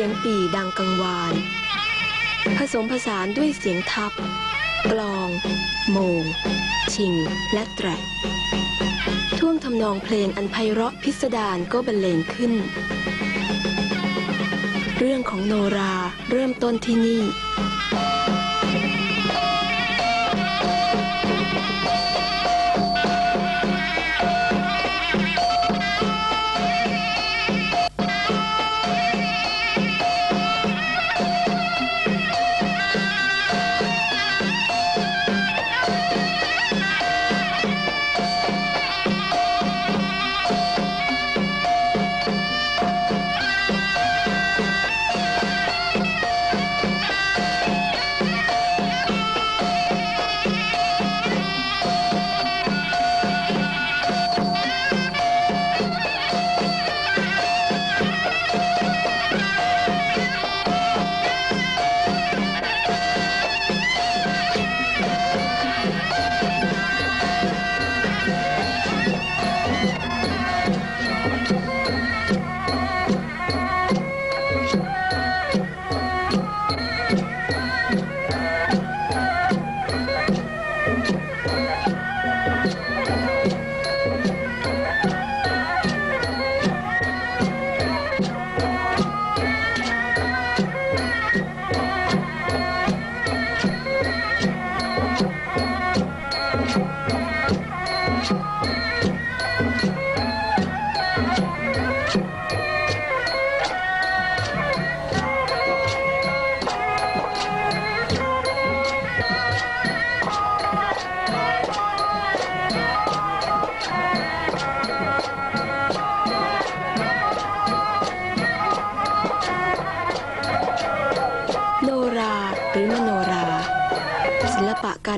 สียงปี่ดังกังวาน ผสมผสานด้วยเสียงทับ กลอง โมง ชิง และแตรท่วงทำนองเพลงอันไพเราะพิสดารก็บรรเลงขึ้น เรื่องของโนราเริ่มต้นที่นี่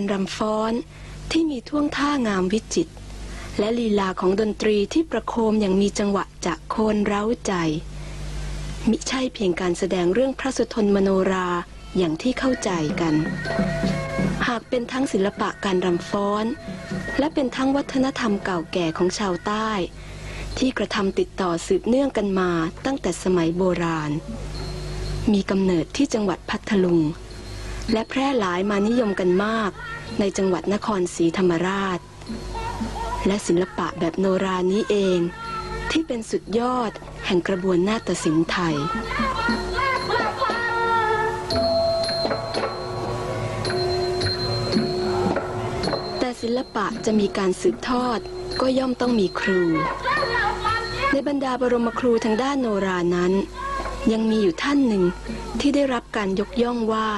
การรำฟ้อนที่มีท่วงท่างามวิจิตรและลีลาของดนตรีที่ประโคมอย่างมีจังหวะจะโคนเร้าใจ มิใช่เพียงการแสดงเรื่องพระสุทนมโนราอย่างที่เข้าใจกัน หากเป็นทั้งศิลปะการรำฟ้อน และเป็นทั้งวัฒนธรรมเก่าแก่ของชาวใต้ ที่กระทำติดต่อสืบเนื่องกันมาตั้งแต่สมัยโบราณ มีกำเนิดที่จังหวัดพัทลุง และแพร่หลายมานิยมกันมากในจังหวัดนครศรีธรรมราช และศิลปะแบบโนรานี้เอง ที่เป็นสุดยอดแห่งกระบวนนาฏศิลป์ไทย แต่ศิลปะจะมีการสืบทอดก็ย่อมต้องมีครู ในบรรดาบรมครูทางด้านโนรานั้น ยังมีอยู่ท่านหนึ่งที่ได้รับการยกย่องว่า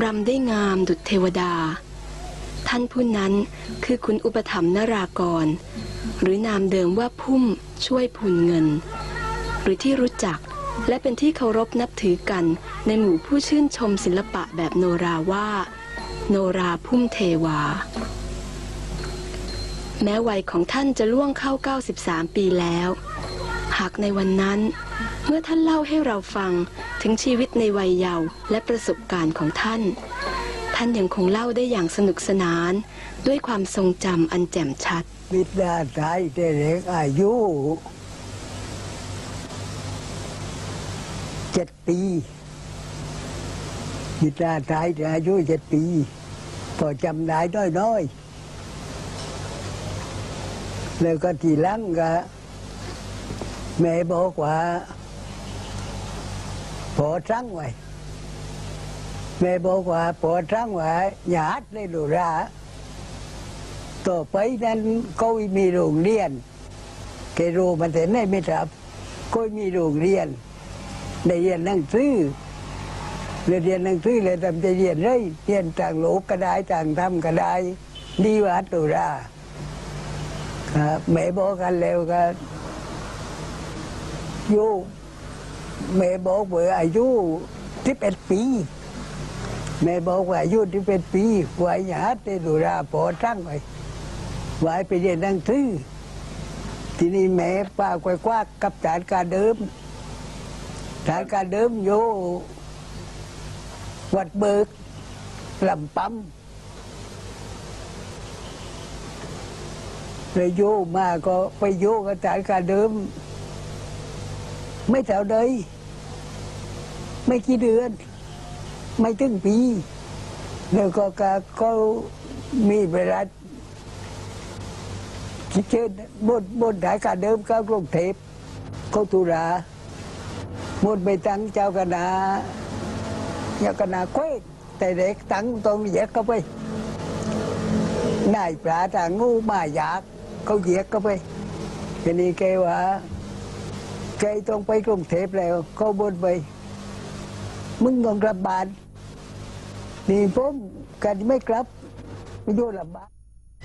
รำได้งามดุจเทวดา ท่านผู้นั้นคือคุณอุปถัมภ์นรากร หรือนามเดิมว่าพุ่มช่วยพูนเงิน หรือที่รู้จักและเป็นที่เคารพนับถือกันในหมู่ผู้ชื่นชมศิลปะแบบโนราว่า โนราพุ่มเทวา แม้วัยของท่านจะล่วงเข้า 93 ปีแล้ว หากในวันนั้น เมื่อท่านเล่าให้เราฟังถึงชีวิตในวัยเยาว์และประสบการณ์ของท่าน ท่านยังคงเล่าได้อย่างสนุกสนาน ด้วยความทรงจำอันแจ่มชัด บิดาตายแต่เด็กอายุเจ็ดปีบิดาตายแต่อายุเจ็ดปีพอจำได้น้อยน้อยๆแล้วก็ทีหลังก็ แม่บอกว่าพอสั่งไว้แม่บอกว่าพอสั่งไว้หยาดเลยดูราต่อไปนั้นก็มีโรงเรียนแกรู้มันแต่ไหนไม่ทราบก็มีโรงเรียนได้เรียนหนังสือเรียนเรียนหนังสือเลยทำจะเรียนเลยเรียนต่างโลกก็ได้ต่างธรรมก็ได้ดีว่าตุราครับแม่บอกกันแล้วก็ อยู่แม่บอกว่าอายุที่เป็นปี แม่บอกว่าอายุที่เป็นปีไว้หาเตดุราพอตั้งไว้ไว้ไปเรียนหนังสือที่นี้แม่ป้าควยคว้ากับฐานการเดิมฐานการเดิมอยู่วัดเบิกลำปั๊มเลยโยมาก็ไปโยกับฐานการเดิม ไม่แถวใดไม่กี่เดือน ไม่ถึงปี แล้วก็ก็ก็มีเวลาคิดเช่นบนบนสายการเดิมเข้ากรุงเทพเข้าตุลาบนไปตั้งเจ้าคณะเจ้าคณะเควกแต่เด็กตั้งตรงเหยียกเข้าไปนายปลาทางงูมาอยากเขาเหยียกเข้าไปทีนี้แกว่า แกต้องไปกรุงเทพแล้ว เขาบนไป มึงต้องกลับบ้าน นี่ผมกันไม่กลับ ไม่อยู่ลำบาก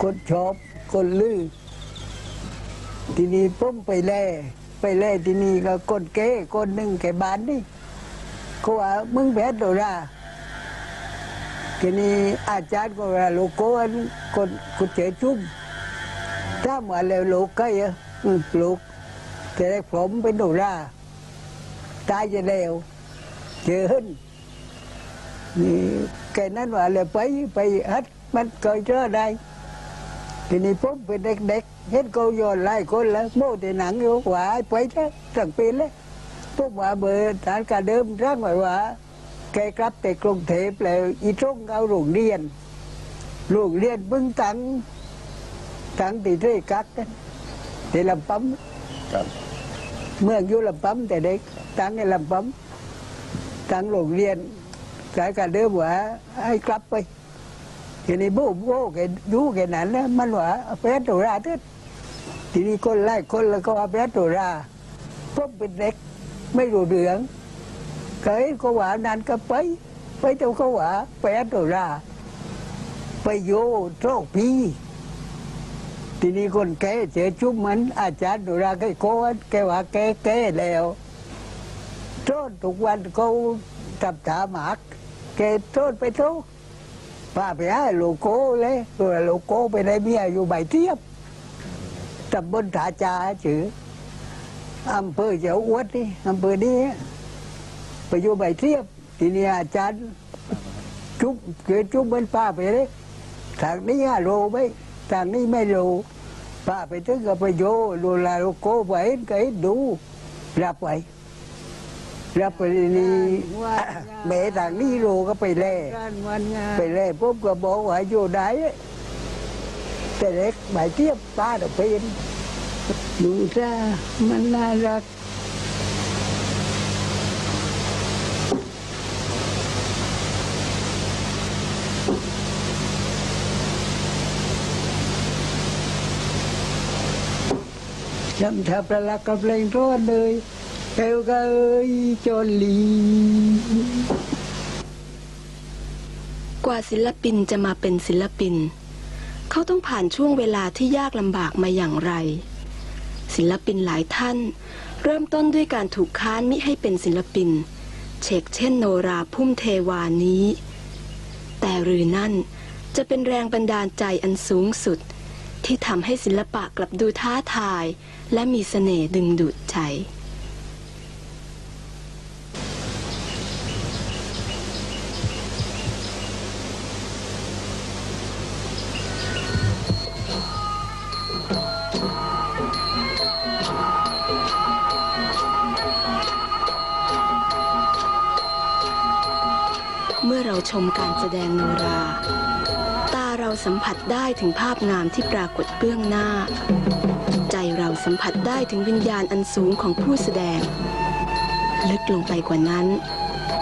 คนชอบคนลือทีนี้ผมไปแล่ไปแล่ที่นี่ก็คนเก้คนหนึ่งแก่บ้านนี่เขาว่ามึงแพทย์โดราทีนี้อาจารย์ก็ว่าโลโก้อันคนคนเจ๋จุ้มถ้ามาแล้วลูกก็เยอะอืมลูก แต่ได้ผมเป็นโดราตายจะแล้วเจอหนนี่แกนั้นว่าเลยไปไปฮัดมันเคยเจอได้ทีนี้ผมเป็นเด็กๆเห็นเขาโยนไล่คนแล้วโม่แต่หนังอยู่ว่าไปแท้ตั้งปีแล้วผมว่าเบอร์ฐานการเดิมร่างไว้ว่าแกกลับแต่กรุงเทพแล้วอีตรงเอาโรงเรียนโรงเรียนเพิ่งตั้งตั้งตีเรกักกันที่ลำปั๊มครับ เมื่ออยู่ลำปั๊มแต่เด็กตั้งในลำปั๊มตั้งโรงเรียนสายการเดิมว่าให้กลับไปทีนี้โบ้โบ้แกดูแกนั้นนะมันว่าเปรัตโตราเถิดทีนี้คนไล่คนแล้วก็เปรัตโตราพวกเป็นเด็กไม่รู้เรื่องเคยก็ว่านั้นก็ไป ไปเจ้าก็ว่าไปรัตโตราไปโยโชคพี ทีนี้คนแก่เจอชุบมันอาจารย์ดุราแกโกนแกว่าแกแก่แล้วโทษทุกวันเขาจับถาหมากแกโทษไปโทษป้าไปให้โลโก้เลยตัวโลโก้ไปได้เมียอยู่ใบเทียบตำบลถาจาจืออำเภอเจ้าอวดนี่อำเภอนี้ไปอยู่ใบเทียบ ทีนี้อาจารย์ชุบเกิดชุบมันป้าไปเลยทางนี้ห้าโลไหม ทางนี้ไม่โลป้าไปถึงก็ไปโยโลลาโลโก้ไปเห็นก็เห็นดูรับไปรับไปนี่แม่ทางนี้โลก็ไปแล่ไปแล่ปุ๊บก็บอกว่าอยู่ไหนแต่เล็กหมายเทียบป้าเราเป็นดูซะมันน่ารัก จำทับประลักกับเพลงร้อนเลยเอวก็เอ้ยจนลีกว่าศิลปินจะมาเป็นศิลปิน เขาต้องผ่านช่วงเวลาที่ยากลำบากมาอย่างไร ศิลปินหลายท่าน เริ่มต้นด้วยการถูกค้านมิให้เป็นศิลปิน เชกเช่นโนราพุ่มเทวานี้ แต่หรือนั่นจะเป็นแรงบันดาลใจอันสูงสุด ที่ทำให้ศิลปะกลับดูท้าทาย และมีเสน่ห์ดึงดูดใจ เมื่อเราชมการแสดงโนราตา เราสัมผัสได้ถึงภาพงามที่ปรากฏเบื้องหน้า ใจเราสัมผัสได้ถึงวิญญาณอันสูงของผู้แสดง ลึกลงไปกว่านั้น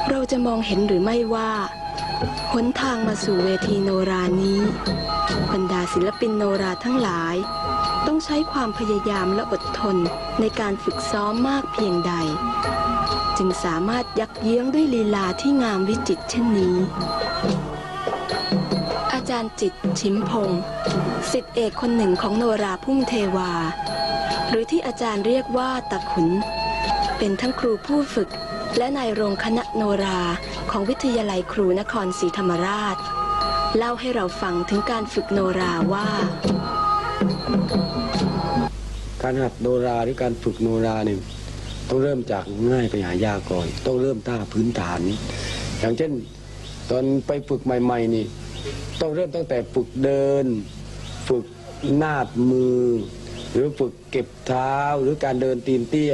เราจะมองเห็นหรือไม่ว่าหนทางมาสู่เวทีโนรานี้ บรรดาศิลปินโนราทั้งหลาย ต้องใช้ความพยายามและอดทนในการฝึกซ้อมมากเพียงใด จึงสามารถยักเยื้องด้วยลีลาที่งามวิจิตรเช่นนี้ จารย์จิตชิมพงศ์สิทธิเอกคนหนึ่งของโนราพุ่มเทวา หรือที่อาจารย์เรียกว่าตะขุน เป็นทั้งครูผู้ฝึก และนายโรงคณะโนราของวิทยาลัยครูนครศรีธรรมราช เล่าให้เราฟังถึงการฝึกโนราว่า การหัดโนราหรือการฝึกโนราเนี่ยต้องเริ่มจากง่ายไปหายากก่อน ต้องเริ่มท่าพื้นฐาน อย่างเช่น ตอนไปฝึกใหม่ ๆ นี่ ต้องเริ่มตั้งแต่ฝึกเดิน ฝึกนาดมือ หรือฝึกเก็บเท้าหรือการเดินตีนเตี้ย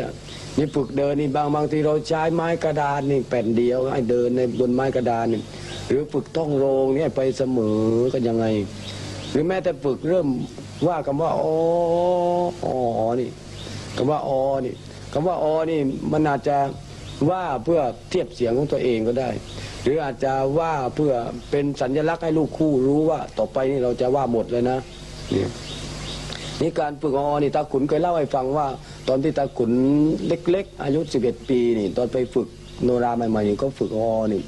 นี่ฝึกเดินนี่บางบางทีเราใช้ไม้กระดานนี่แผ่นเดียวให้เดินในบนไม้กระดานนี่หรือฝึกต้องโรงนี่ไปเสมอกันยังไง หรือแม้แต่ฝึกเริ่มว่าคำว่าอ๋ออ๋อนี่คำว่าอ๋อนี่คำว่าอ๋อนี่มันอาจจะว่าเพื่อเทียบเสียงของตัวเองก็ได้ หรืออาจจะว่าเพื่อเป็นสัญลักษณ์ให้ลูกคู่รู้ว่า ต่อไปนี่เราจะว่าหมดเลยนะนี่นี่การฝึกออนี่ตาขุนเคยเล่าให้ฟังว่า ตอนที่ตาขุนเล็ก ๆ อายุ 11 ปีนี่ ตอนไปฝึกโนราใหม่ๆนี่ก็ฝึกออนี่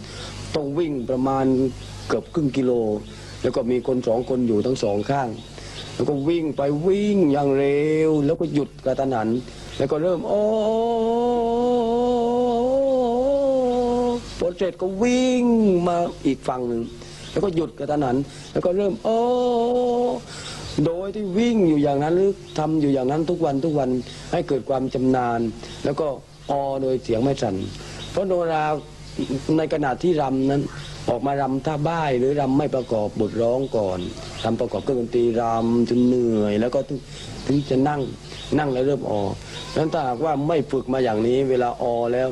ต้องวิ่งประมาณเกือบครึ่งกิโล แล้วก็มีคนสองคนอยู่ทั้งสองข้าง แล้วก็วิ่งไปวิ่งอย่างเร็ว แล้วก็หยุดกระตันหัน แล้วก็เริ่มโอ้พอ เสร็จก็วิ่งมาอีกฝั่งหนึ่งแล้วก็หยุดกระตันหัน แล้วก็เริ่ม โอ้โดยที่วิ่งอยู่อย่างนั้นหรือทำอยู่อย่างนั้นทุกวันทุกวันให้เกิดความจำนาญแล้วก็ออโดยเสียงไม่สั่นเพราะโนราในขณะที่รำนั้นออกมารำท่าบ้ายหรือรำไม่ประกอบบทร้องก่อนรำประกอบเครื่องดนตรีรำจนเหนื่อย แล้วก็ถึงถงจะนั่งนั่งแล้วเริ่มออนั้นถ้าหากว่าไม่ฝึกมาอย่างนี้ เวลาออแล้ว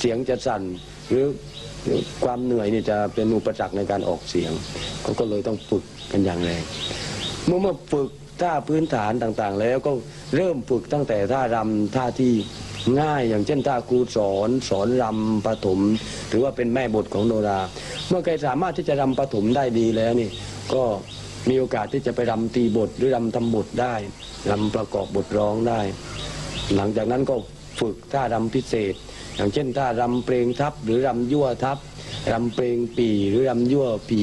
เสียงจะสั่น หรือ ความเหนื่อยนี่จะเป็นอุปสรรคในการออกเสียงเขาก็เลยต้องฝึกกันอย่างแรงเมื่อมื่อฝึกท่าพื้นฐานต่างๆ แล้วก็เริ่มฝึกตั้งแต่ท่ารำท่าที่ง่ายอย่างเช่นท่าครูสอนสอนรำปฐมหรือว่าเป็นแม่บทของโนรา เมื่อใครสามารถที่จะรำปฐมได้ดีแล้วนี่ก็มีโอกาสที่จะไปรำตีบทหรือรำทำบทได้รำประกอบบทร้องได้ หลังจากนั้นก็ฝึกท่ารำพิเศษ อย่างเช่นท่ารำเพลงทับหรือรำยั่วทับรำเพลงปีหรือรำยั่วปี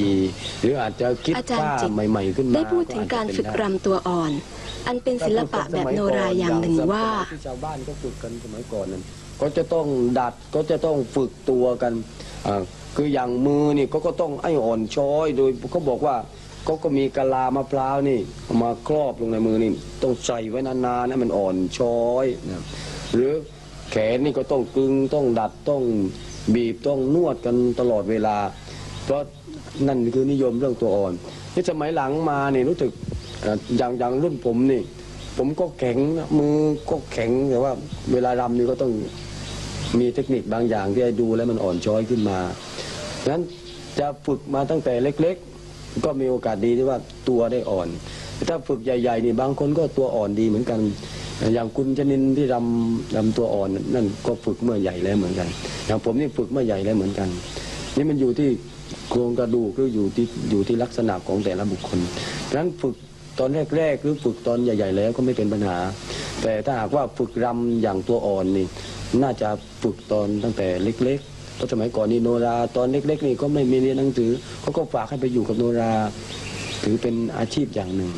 หรืออาจจะคิดอาจารย์ท่าจิตใหม่ๆขึ้นมาได้พูดถึงการฝึกรำตัวอ่อน อันเป็นศิลปะแบบโนราอย่างหนึ่งว่าที่ชาวบ้านก็ฝึกกันสมัยก่อนนั้นก็จะต้องดัดก็จะต้องฝึกตัวกันอ่าคืออย่างมือนี่ก็ก็ต้องไอ้อ่อนช้อยโดยเขาบอกว่าก็ก็มีกะลามะพร้าวนี่เอามาครอบลงในมือนี่ต้องใส่ไว้นานๆให้มันอ่อนช้อยนะหรือ แขนนี่ก็ต้องกึงต้องดัดต้องบีบต้องนวดกันตลอดเวลา เพราะนั่นคือนิยมเรื่องตัวอ่อนที่สมัยหลังมาเนี่ยรู้สึกอย่างอย่างรุ่นผมนี่ ผมก็แข็งมือก็แข็งแต่ว่า เวลารำนี่ก็ต้องมีเทคนิคบางอย่างที่ดูแล้วมันอ่อนช้อยขึ้นมาฉะนั้นจะฝึกมาตั้งแต่เล็ก ๆ ก็มีโอกาสดีที่ว่าตัวได้อ่อน ถ้าฝึกใหญ่ๆนี่บางคนก็ตัวอ่อนดีเหมือนกัน อย่างคุณชนินที่รำรำตัวอ่อนนั่นก็ฝึกเมื่อใหญ่แล้วเหมือนกัน อย่างผมนี่ฝึกเมื่อใหญ่แล้วเหมือนกัน นี่มันอยู่ที่โครงกระดูกหรืออยู่ที่อยู่ที่ลักษณะของแต่ละบุคคลฉะนั้นฝึกตอนแรกๆหรือฝึกตอนใหญ่ ๆ แล้วก็ไม่เป็นปัญหา แต่ถ้าหากว่าฝึกรำอย่างตัวอ่อนนี่น่าจะฝึกตอนตั้งแต่เล็กๆเพราะสมัยก่อนนี่โนราตอนเล็ก ๆ นี่ก็ไม่มีเรียนหนังสือเขาก็ฝากให้ไปอยู่กับโนรา ถือเป็นอาชีพอย่างหนึ่ง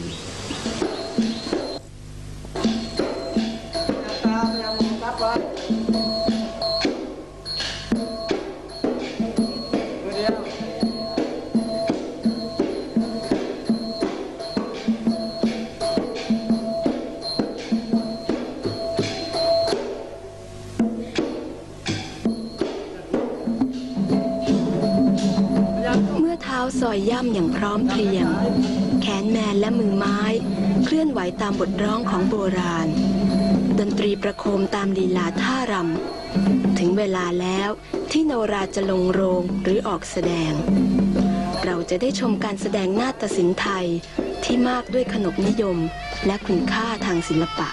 อย่างพร้อมเพรียง แขนแมนและมือไม้ เคลื่อนไหวตามบทร้องของโบราณ ดนตรีประโคมตามลีลาท่ารำ ถึงเวลาแล้วที่โนราจะลงโรงหรือออกแสดง เราจะได้ชมการแสดงนาฏศิลป์ไทยที่มากด้วยขนบนิยมและคุณค่าทางศิลปะ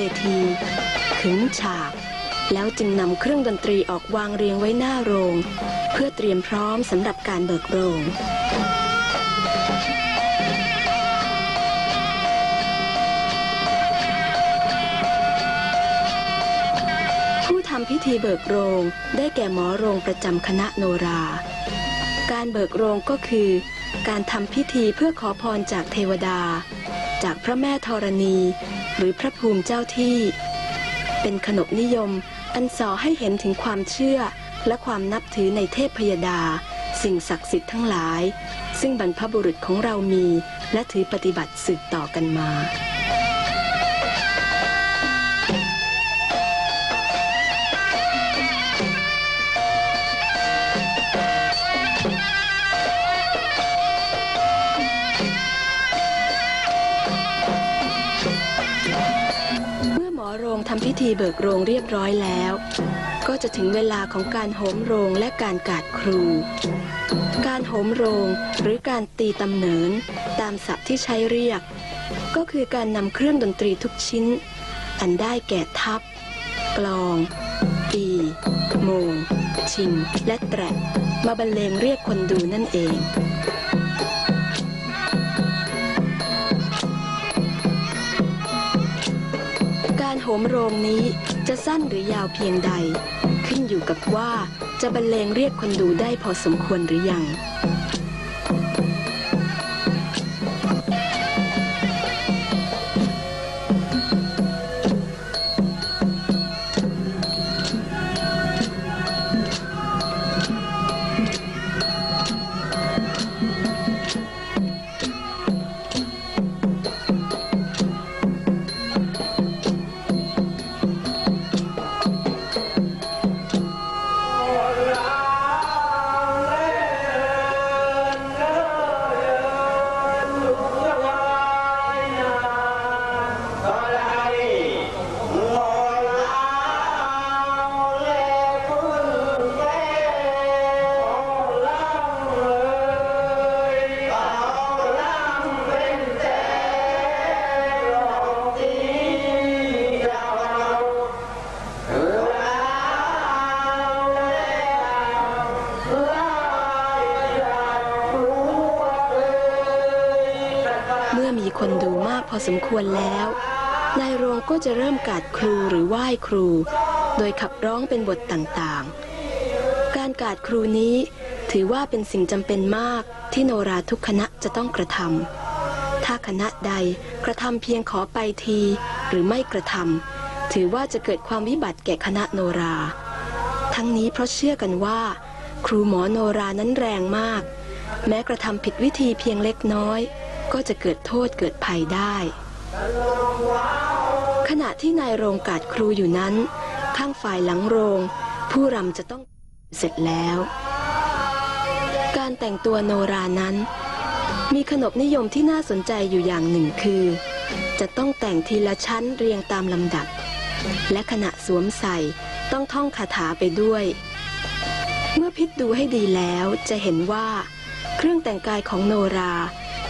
วที ขึงฉาก แล้วจึงนำเครื่องดนตรีออกวางเรียงไว้หน้าโรง เพื่อเตรียมพร้อมสำหรับการเบิกโรงผู้ทำพิธีเบิกโรงได้แก่หมอโรงประจำคณะโนรา การเบิกโรงก็คือ การทำพิธีเพื่อขอพรจากเทวดา จากพระแม่ธรณี หรือพระภูมิเจ้าที่ เป็นขนบนิยมอันส่อให้เห็นถึงความเชื่อและความนับถือในเทพพยดา สิ่งศักดิ์สิทธิ์ทั้งหลาย ซึ่งบรรพบุรุษของเรามีและถือปฏิบัติสืบต่อกันมา ทำพิธีเบิกโรงเรียบร้อยแล้ว ก็จะถึงเวลาของการโหมโรงและการกาดครู การโหมโรงหรือการตีตำเหนิน ตามศัพท์ที่ใช้เรียก ก็คือการนำเครื่องดนตรีทุกชิ้น อันได้แก่ทับ กลอง ปีโมง ชิง และแตรมาบรรเลงเรียกคนดูนั่นเอง โหมโรงนี้จะสั้นหรือยาวเพียงใด ขึ้นอยู่กับว่าจะบรรเลงเรียกคนดูได้พอสมควรหรือยัง สมควรแล้ว นายโรงก็จะเริ่มกาดครูหรือไหว้ครู โดยขับร้องเป็นบทต่างๆ การกาดครูนี้ถือว่าเป็นสิ่งจำเป็นมากที่โนราทุกคณะจะต้องกระทำถ้าคณะใดกระทำเพียงขอไปทีหรือไม่กระทำถือว่าจะเกิดความวิบัติแก่คณะโนรา ทั้งนี้เพราะเชื่อกันว่า ครูหมอโนรานั้นแรงมาก แม้กระทำผิดวิธีเพียงเล็กน้อย ก็จะเกิดโทษเกิดภัยได้ ขณะที่นายโรงกาดครูอยู่นั้น ข้างฝ่ายหลังโรง ผู้รำจะต้องเสร็จแล้ว การแต่งตัวโนรานั้น มีขนบนิยมที่น่าสนใจอยู่อย่างหนึ่งคือ จะต้องแต่งทีละชั้นเรียงตามลำดับ และขณะสวมใส่ต้องท่องคาถาไปด้วย เมื่อพิจดูให้ดีแล้วจะเห็นว่า เครื่องแต่งกายของโนรา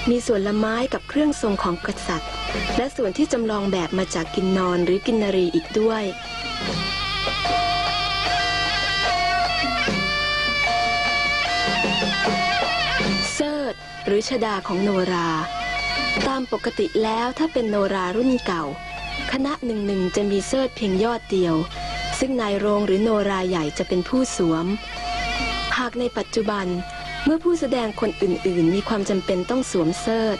มีส่วนละไม้กับเครื่องทรงของกษัตริย์ และส่วนที่จำลองแบบมาจากกินนอนหรือกินนรีอีกด้วย เซิร์ชหรือชดาของโนรา ตามปกติแล้วถ้าเป็นโนรารุ่นเก่า คณะหนึ่งหนึ่งจะมีเซิร์ชเพียงยอดเดียว ซึ่งนายโรงหรือโนราใหญ่จะเป็นผู้สวม หากในปัจจุบัน เมื่อผู้แสดงคนอื่นๆ มีความจำเป็นต้องสวมเซิร์ช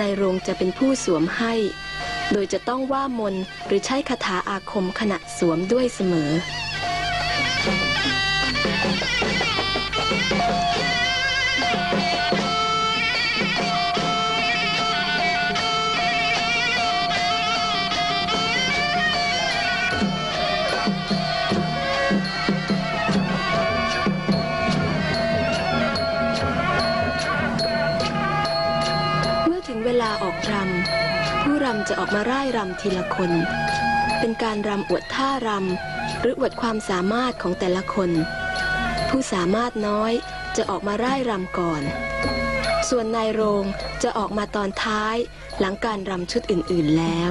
นายโรงจะเป็นผู้สวมให้ โดยจะต้องว่ามนหรือใช้คาถาอาคมขณะสวมด้วยเสมอำจะออกมาร่ายรำทีละคน เป็นการรำอวดท่ารำหรืออวดความสามารถของแต่ละคน ผู้สามารถน้อยจะออกมาร่ายรำก่อน ส่วนนายโรงจะออกมาตอนท้ายหลังการรำชุดอื่นๆแล้ว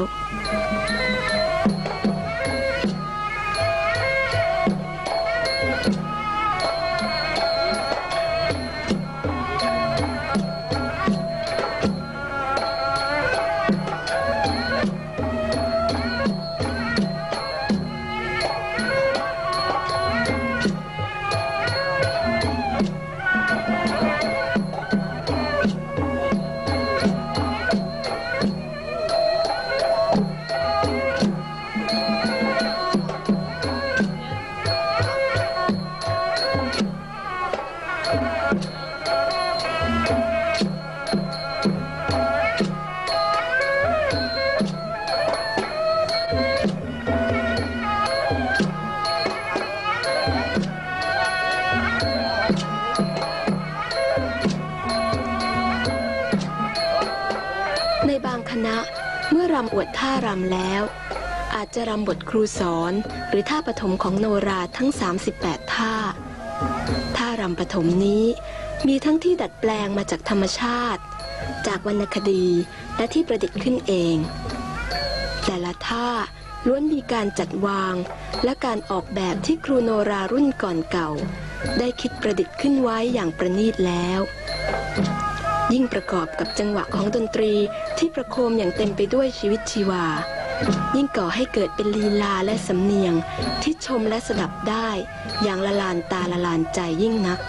ำแล้ว อาจจะรำบทครูสอน หรือท่าปฐมของโนราทั้ง 38 ท่า ท่ารำปฐมนี้มีทั้งที่ดัดแปลงมาจากธรรมชาติ จากวรรณคดีและที่ประดิษฐ์ขึ้นเอง แต่ละท่าล้วนมีการจัดวางและการออกแบบที่ครูโนรารุ่นก่อนเก่า ได้คิดประดิษฐ์ขึ้นไว้อย่างประณีตแล้ว ยิ่งประกอบกับจังหวะของดนตรีที่ประโคมอย่างเต็มไปด้วยชีวิตชีวา ยิ่งก่อให้เกิดเป็นลีลาและสำเนียง ที่ชมและสดับได้ อย่างละลานตาละลานใจยิ่งนัก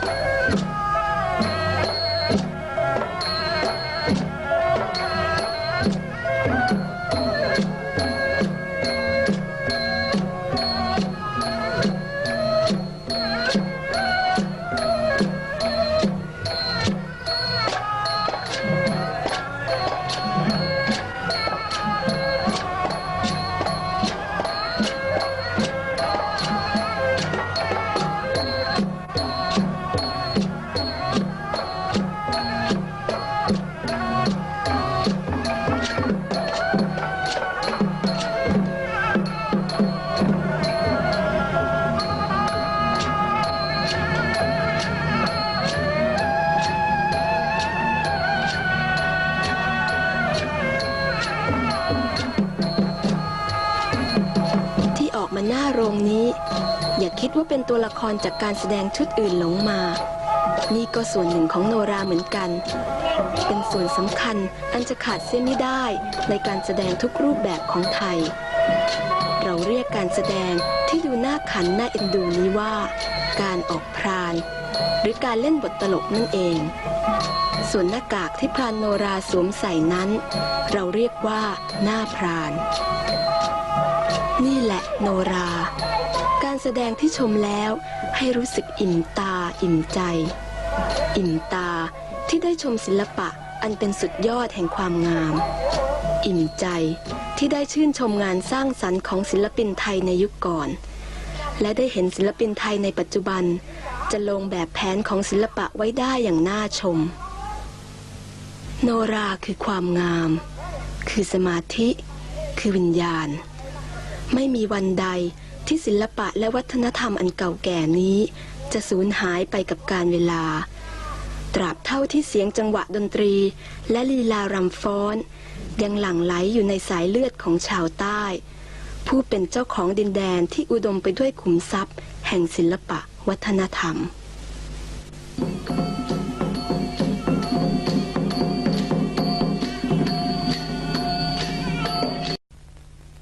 มาหน้าโรงนี้ อย่าคิดว่าเป็นตัวละครจากการแสดงชุดอื่นหลงมา นี่ก็ส่วนหนึ่งของโนราเหมือนกัน เป็นส่วนสำคัญอันจะขาดเส้นไม่ได้ในการแสดงทุกรูปแบบของไทย เราเรียกการแสดงที่ดูน่าขันน่าเอ็นดูนี้ว่า การออกพราน หรือการเล่นบทตลกนั่นเอง ส่วนหน้ากากที่พรานโนราสวมใส่นั้น เราเรียกว่าหน้าพราน นี่แหละโนรา การแสดงที่ชมแล้วให้รู้สึกอิ่มตาอิ่มใจ อิ่มตาที่ได้ชมศิลปะอันเป็นสุดยอดแห่งความงาม อิ่มใจที่ได้ชื่นชมงานสร้างสรรค์ของศิลปินไทยในยุคก่อน และได้เห็นศิลปินไทยในปัจจุบัน จะลงแบบแผนของศิลปะไว้ได้อย่างน่าชม โนราคือความงาม คือสมาธิ คือวิญญาณ ไม่มีวันใดที่ศิลปะและวัฒนธรรมอันเก่าแก่นี้ จะสูญหายไปกับการเวลา ตราบเท่าที่เสียงจังหวะดนตรี และลีลารำฟ้อน ยังหลั่งไหลอยู่ในสายเลือดของชาวใต้ ผู้เป็นเจ้าของดินแดนที่อุดมไปด้วยขุมทรัพย์ แห่งศิลปะวัฒนธรรม